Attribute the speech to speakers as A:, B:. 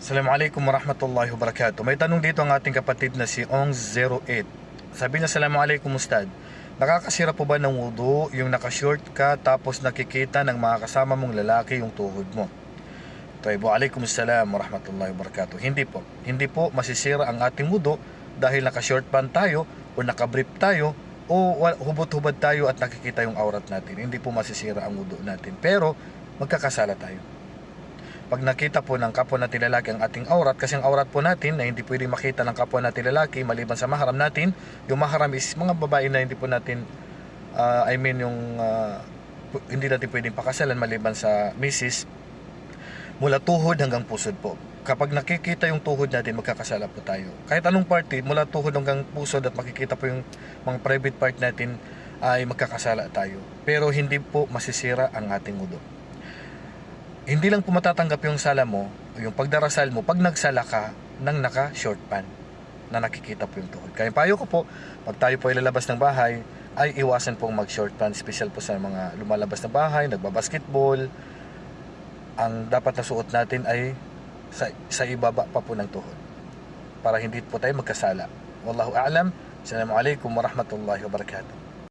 A: Assalamualaikum warahmatullahi wabarakatuh. May tanong dito ang ating kapatid na si Ong08. Sabi niya, Assalamualaikum Ustad. Nakakasira po ba ng wudu yung nakashort ka tapos nakikita ng mga kasama mong lalaki yung tuhod mo? Tayo, alaikum salam warahmatullahi wabarakatuh. Hindi po. Hindi po masisira ang ating wudu dahil nakashort pant tayo o nakabrief tayo o hubot-hubad tayo at nakikita yung aurat natin. Hindi po masisira ang wudu natin. Pero magkakasala tayo pag nakita po ng kapwa natin lalaki ang ating aurat, kasi ang aurat po natin na hindi pwede makita ng kapwa natin lalaki maliban sa maharam natin, yung maharam is mga babae na hindi po natin, ah, I mean yung pu- hindi natin pwedeng pakasalan maliban sa misis, mula tuhod hanggang pusod po. Kapag nakikita yung tuhod natin, magkakasala po tayo. Kahit anong party, mula tuhod hanggang pusod at makikita po yung mga private part natin, ay magkakasala tayo. Pero hindi po masisira ang ating udo hindi lang po matatanggap yung sala mo, yung pagdarasal mo, pag nagsala ka ng naka-short pant na nakikita po yung tuhod. Kaya payo ko po, pag tayo po ay lalabas ng bahay, ay iwasan pong mag-short pant, special po sa mga lumalabas ng bahay, nagbabasketball. Ang dapat na suot natin ay sa, sa ibaba pa po ng tuhod para hindi po tayo magkasala. Wallahu a'lam. Assalamualaikum warahmatullahi wabarakatuh.